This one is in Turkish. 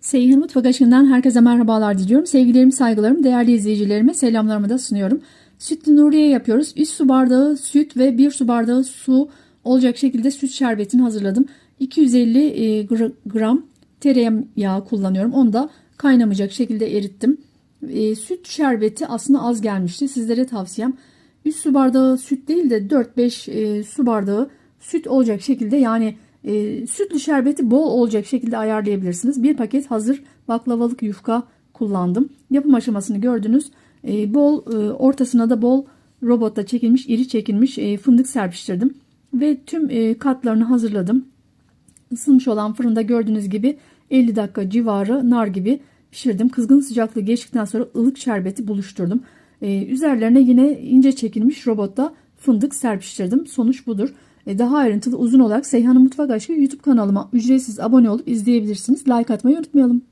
Seyhan Mutfak Aşkı'ndan herkese merhabalar diliyorum. Sevgilerimi, saygılarımı, değerli izleyicilerime selamlarımı da sunuyorum. Sütlü Nuriye yapıyoruz. 3 su bardağı süt ve 1 su bardağı su olacak şekilde süt şerbetini hazırladım. 250 e, gra- gram tereyağı kullanıyorum. Onu da kaynamayacak şekilde erittim. E, süt şerbeti aslında az gelmişti. Sizlere tavsiyem 3 su bardağı süt değil de 4-5 e, su bardağı süt olacak şekilde yani e, sütlü şerbeti bol olacak şekilde ayarlayabilirsiniz. Bir paket hazır baklavalık yufka kullandım. Yapım aşamasını gördünüz. E, bol e, ortasına da bol robotta çekilmiş iri çekilmiş e, fındık serpiştirdim. Ve tüm e, katlarını hazırladım. Isınmış olan fırında gördüğünüz gibi 50 dakika civarı nar gibi pişirdim. Kızgın sıcaklığı geçtikten sonra ılık şerbeti buluşturdum. Ee, üzerlerine yine ince çekilmiş robotta fındık serpiştirdim. Sonuç budur. Ee, daha ayrıntılı uzun olarak Seyhan'ın Mutfak Aşkı YouTube kanalıma ücretsiz abone olup izleyebilirsiniz. Like atmayı unutmayalım.